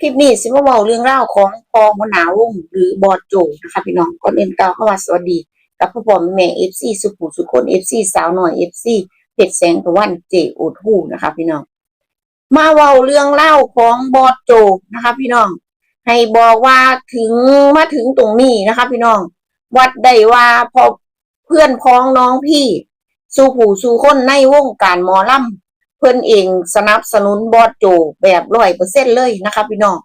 คลิปนี้สิมาเว้าเรื่องราของพอหัวหนาวงหรือบอสโจนะคะพี่น้องก่อนอื่นกล่าวคำว่าสวัสดี กับพ่อพ่อแม่ FC สุขุสุขคน FC สาวหน้อย FC เพชรแสงตะวันเจโอทูนะคะพี่น้องมาเว้าเรื่องเล่าของบอสโจนะคะพี่น้อง ให้บอกว่าถึงมาถึงตรงนี้นะคะพี่น้อง วัดได้ว่าพอเพื่อนพ้องน้องพี่ สู่ผู้สู่คนในวงการหมอลำ เพื่อนเองสนับสนุนบอสโจแบบร้อยเปอร์เซ็นเลยนะคะพี่น้อง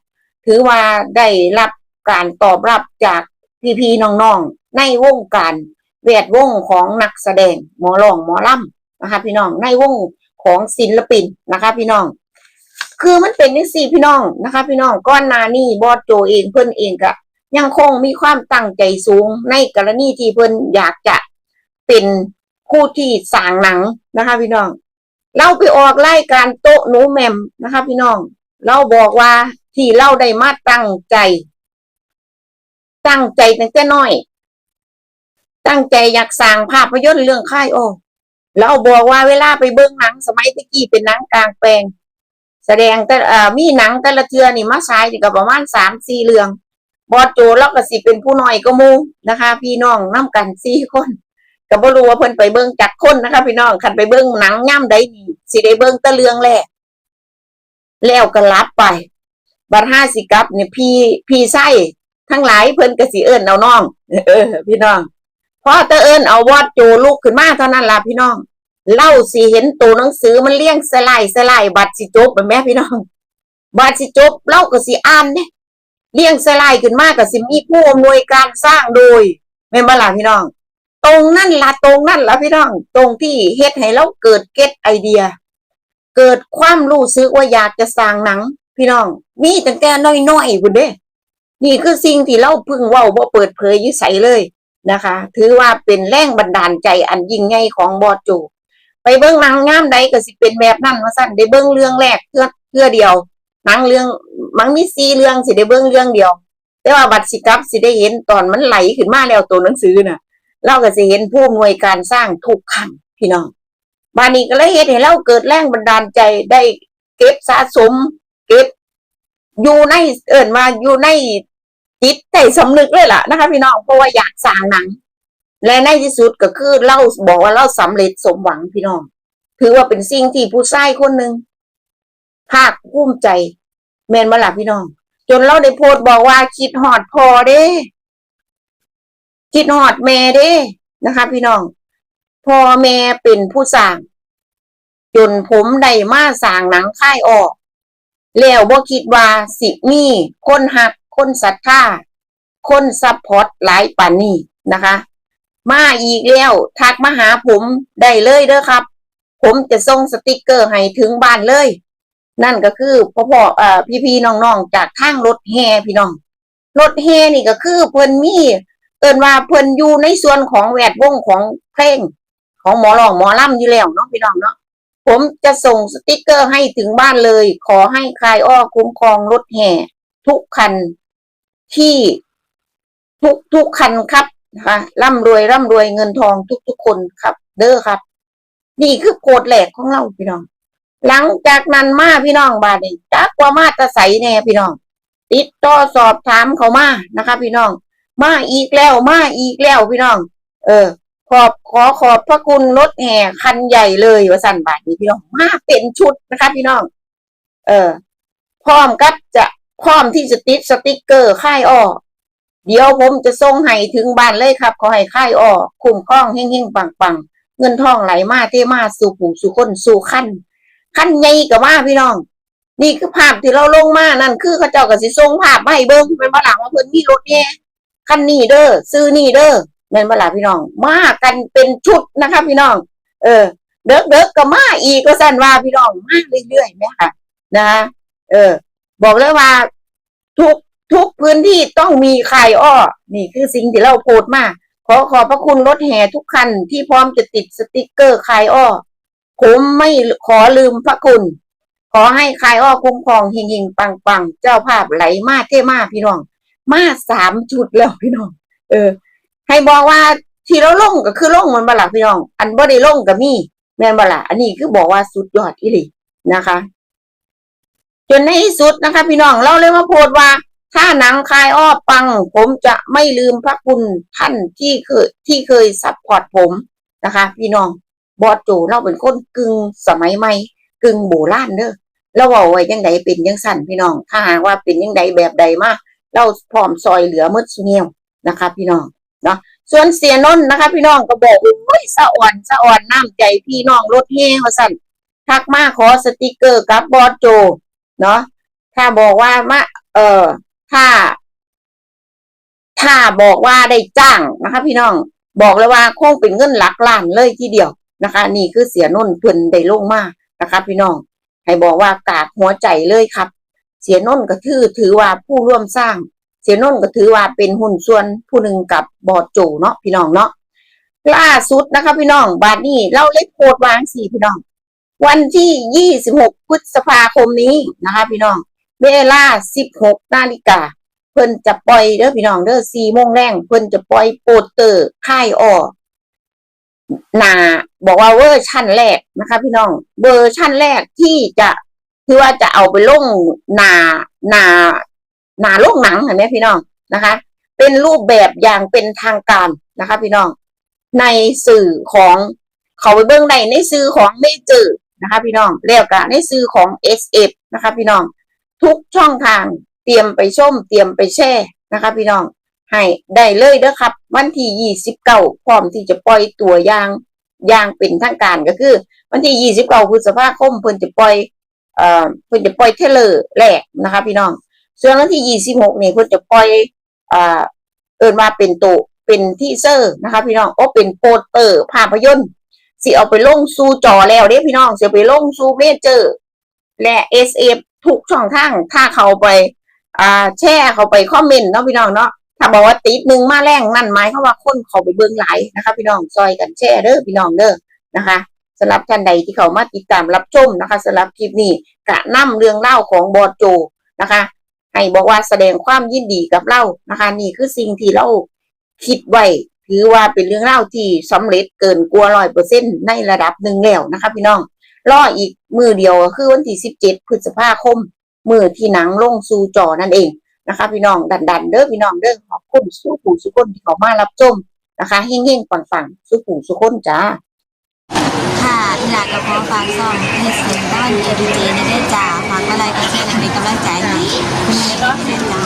ถือว่าได้รับการตอบรับจากพี่ๆน้องๆในวงการแวดวงของนักแสดงหมอร้องหมอลำนะคะ พี่น้องในวงของศิลปินนะคะ พี่น้อง คือมันเป็นนี่สี่พี่น้องนะคะ พี่น้องก้อนนานี่บอสโจเองเพื่อนเองก็ยังคงมีความตั้งใจสูงในกรณีที่เพื่อนอยากจะเป็นผู้ที่สร้างหนังนะคะ พี่น้อง เราไปออกรายการโต๊ะหนูแมมนะคะ พี่น้อง เราบอกว่าที่เราได้มาตั้งใจ ตั้งใจตั้งแต่น้อย ตั้งใจอยากสร้างภาพยนตร์เรื่องค่ายโอเราบอกว่าเวลาไปเบิ่งหนัง สมัยตะกี้เป็นหนังกลางแปลง แสดงแต่เอ่อมีหนังแต่ละเทือนี่มาฉายนี่ก็ประมาณสามสี่เรื่องบอสโจเราก็สิเป็นผู้น้อยก็มูนะคะ พี่น้องน้ากันสี่คน ก็บ่รู้ว่าเพิ่นไปเบิ่งจักคนนะคะพี่น้องคันไปเบิ่งหนังย่ำใดนี่สิได้เบิ่งต่เรื่องแรกแล้วก็รับไป บัดห้าสิกลับเนี่ยพี่พี่ไส้ทั้งหลายเพิ่นก็สิเอิ้นเอาน้อง เออ พี่น้องพอตะเอิ้นเอาวอดโจลุกขึ้นมาเท่านั้นล่ะพี่น้อง เล่าสิเห็นตัวหนังสือมันเลี้ยงสไลด์สไลด์บัตรสิจบแบบแม่พี่น้อง บัตรสิจบเล่าก็สิอ่านเนี่ยเลี้ยงสไลด์ขึ้นมาก็สิมีผู้อำนวยการสร้างโดยแม่นบ่ล่ะพี่น้อง ตรงนั่นละตรงนั่นละพี่น้อง ตรงที่เฮ็ดให้เราเกิดเก็ตไอเดีย เกิดความรู้สึกว่าอยากจะสร้างหนัง พี่น้อง มีตั้งแต่น้อยๆพุ่นเด้นี่คือสิ่งที่เราพึ่งว้าบ่เปิดเผยยู่ใสเลยนะคะ ถือว่าเป็นแรงบันดาลใจอันยิ่งใหญ่ของบอสโจไปเบิ่งหนังงามใดก็สิเป็นแบบนั้นว่าซั่นได้เบิ่งเรื่องแรกเพื่อเพื่อเดียวหนังเรื่องมันมีสี่เรื่องสิได้เบิ่งเรื่องเดียว แต่ว่าบัตรสิกับสิได้เห็นตอนมันไหลขึ้นมาแล้วตัวหนังสือน่ะ เราก็สิเห็นผู้อำนวยการสร้างทุกขั้นพี่น้องบานนี้ก็เลยเฮ็ดให้เราเกิดแรงบันดาลใจได้เก็บสะสม เก็บอยู่ในเอิ้นว่าอยู่ในจิตใจสำนึกเลยล่ะนะคะ พี่น้องเพราะว่าอยากสร้างหนัง และในที่สุดก็คือเราบอกว่าเราสำเร็จสมหวังพี่น้อง ถือว่าเป็นสิ่งที่ผู้ชายคนหนึ่งภาคภูมิใจ แม่นบ่ล่ะพี่น้อง จนเราได้โพสบอกว่าคิดหอดพอเด้ คิดหอดแม่เด้นะคะ พี่น้องพอแม่เป็นผู้สร้างจนผมได้มาสร้างหนังค่ายออก แล้วบ่คิดว่าสิมีคนหัก คนศรัทธาคนซัพพอร์ตหลายปานนี้นะคะ มาอีกแล้วทักมาหาผมได้เลยเด้อครับ ผมจะส่งสติกเกอร์ให้ถึงบ้านเลย นั่นก็คือพ่อพ่อเอ่อพี่พี่ๆน้องๆจากทางรถแห่พี่น้องรถแห่นี่ก็คือเพิ่นมี อิ้นว่าเพิ่นอยู่ในส่วนของแวดวงของเพลง ของหมอรองหมอล่ำอยู่แล้วเนาะพี่น้องเนาะผมจะส่งสติกเกอร์ให้ถึงบ้านเลย ขอให้คลายอ้อคุ้มครองรถแห่ ทุกคันที่ทุกทุกคันครับนะคะร่ำรวยร่ำรวยเงินทองทุกทุกคนครับ เด้อครับ นี่คือโกดแหลกของเราพี่น้อง หลังจากนั้นมาพี่น้องบาดนี้จักว่ามาตะใสแน่พี่น้อง ติดต่อสอบถามเขามานะคะ พี่น้อง มาอีกแล้ว มาอีกแล้วพี่น้อง เออ ขอบขอขอบพระคุณรถแห่คันใหญ่เลยว่าสั่นบาทนี้พี่น้องมาเป็นชุดนะคะพี่น้อง เออ พร้อมกับจะพร้อมที่จะติดสติกเกอร์ค่ายอ้อเดี๋ยวผมจะส่งให้ถึงบ้านเลยครับ ขอให้ค่ายอ้อคุ้มครองเฮงๆปังๆ เงินทองไหลมาเทมาสู่ผู้สู่คนสู่ขั้นขั้นใหญ่กับมาพี่น้อง นี่คือภาพที่เราลงมานั่นคือเขาเจ้าก็สิส่งภาพมาให้เบิ่งเป็นบ่หลังว่าเพิ่นมีรถแห่ คันนี้เด้อซื้อนี่เด้อแม่นบ่ล่ะพี่น้อง มากันเป็นชุดนะคะพี่น้อง เออ เด็กๆกก็มาอีกก็สั่นว่าพี่น้องมาเรื่อยๆแม่ค่ะนะเออ บอกเลยว่า ทุกทุกพื้นที่ต้องมีใครอ้อ นี่คือสิ่งที่เราโพสต์มาขอขอบพระคุณรถแห่ทุกคันที่พร้อมจะติดสติกเกอร์คลายอ้อ ผมไม่ขอลืมพระคุณ ขอให้คลายอ้อคุ้มครองเฮงๆปังๆ เจ้าภาพไหลมาเท่มาพี่น้อง มาสามจุดแล้วพี่น้อง เออ ให้บอกว่าที่เราลงก็คือลงมันบลัพี่น้อง อันบ่ได้ลงก็มีแม่นบละอันนี้คือบอกว่าสุดยอดอีหลีนะคะ จนในที่สุดนะคะ พี่น้องเราเลยมาโพสต์ว่า ถ้าหนังคายอ้อปัง ผมจะไม่ลืมพระคุณท่านที่เคยที่เคยซัพพอร์ตผมนะคะ พี่น้องบอสโจเราเป็นคนกึ่งสมัยใหม่กึ่งโบราณเด้อเราเอาไว้ยังไดเป็นยังสั่นพี่น้อง ถ้าหากว่าเป็นยังไดแบบใดมาก เราพร้อมซอยเหลือหมดสุเนียวนะคะ พี่น้องเนาะส่วนเสียนนนะคะ พี่น้องก็บอกโอ้ยสะอ่อนสะอ่อนน้ำใจพี่น้องรถเฮ่ว่าสั่นทักมาขอสติกเกอร์กับบอสโจ เนาะถ้าบอกว่ามาเออถ้า ถ้าบอกว่าได้จ้างนะคะ พี่น้องบอกเลยว่าคงเป็นเงินหลักล้านเลยทีเดียวนะคะ นี่คือเสียนนเพิ่นได้ลงมากนะคะ พี่น้องให้บอกว่ากากหัวใจเลยครับ เสียนนก็ถือถือว่าผู้ร่วมสร้าง เสียนนก็ถือว่าเป็นหุ้นส่วนผู้หนึ่งกับบอดโจเนาะพี่น้องเนาะล่าสุดนะคะพี่น้องบาดนี้เราเลยโพสต์วางสี่พี่น้อง วันที่26พฤษภาคมนี้นะคะ พี่น้อง เวลา16นาฬิกาเพิ่นจะปล่อยเด้อพี่น้องเด้อ4โมงแรงเพิ่นจะปล่อยโปสเตอร์ค่ายออนาบอกว่าเวอร์ชั่นแรกนะคะ พี่น้องเวอร์ชั่นแรกที่จะ คือว่าจะเอาไปลงหนาหนาหนาลงหนังเห็นไหมพี่น้องนะคะ เป็นรูปแบบอย่างเป็นทางการนะคะ พี่น้อง ในสื่อของเขาไปเบื้องในในสื่อของเมเจอร์นะคะ พี่น้องแล้วก็ในสื่อของ SF นะคะ พี่น้อง ทุกช่องทางเตรียมไปชมเตรียมไปแช่นะคะ พี่น้องให้ได้เลยเด้อครับ วันที่ยี่สิบเก้าพร้อมที่จะปล่อยตัวอย่างอย่างเป็นทางการก็คือ วันที่ยี่สิบเก้าพฤษภาคมเพิ่นจะปล่อย เอ่อเพิ่นจะปล่อยเทเลอร์แรกนะคะ พี่น้อง ส่วนวันที่ยี่สิบหกนี่เพิ่นจะปล่อยอ่าเอินว่าเป็นตัวเป็นทีเซอร์นะคะ พี่น้องโอ้เป็นโปสเตอร์ภาพยนตร์สิเอาไปลงสู่จอแล้วเด้พี่น้องเสิเอาไปลงสู่เมเจอร์ และ SF ทุกช่องทางถ้าเขาไป อ่า แช่เขาไปคอมเมนต์เนาะพี่น้องเนาะถ้าบอกว่าติดหนึ่งมาแรงนั่นหมายเขามว่าคนเขาไปเบิ่งหลายนะคะ พี่น้องซอยกันแช่เด้อพี่น้องเด้อนะคะ สำหรับท่านใดที่เขามาติดตามรับชมนะคะสำหรับคลิปนี้กะนำเรื่องเล่าของบอดโจนะคะให้บอกว่าแสดงความยินดีกับเรานะคะ นี่คือสิ่งที่เราคิดไว้ถือว่าเป็นเรื่องเล่าที่สำเร็จเกินกว่าร้อยเปอร์เซ็นในระดับหนึ่งแล้วนะคะพี่น้องรออีกมือเดียวคือวันที่สิบเจ็ดพฤษภาคม มือที่หนังลงสู่จอนั่นเองนะคะ พี่น้องดันดันเด้อพี่น้องเด้อขอบคุณสู้ผู้สุคนที่เขามารับชมนะคะเฮงๆปังๆสู้ผู้สุคนจ้า ค่ะอีหลากกระเพอฝากซ่อมเฮสเสียงต้านเอดีเจในได้จ่าฝากอะไรก็เช่นเป็นกำลังใจให้มีก็เป็นจ่า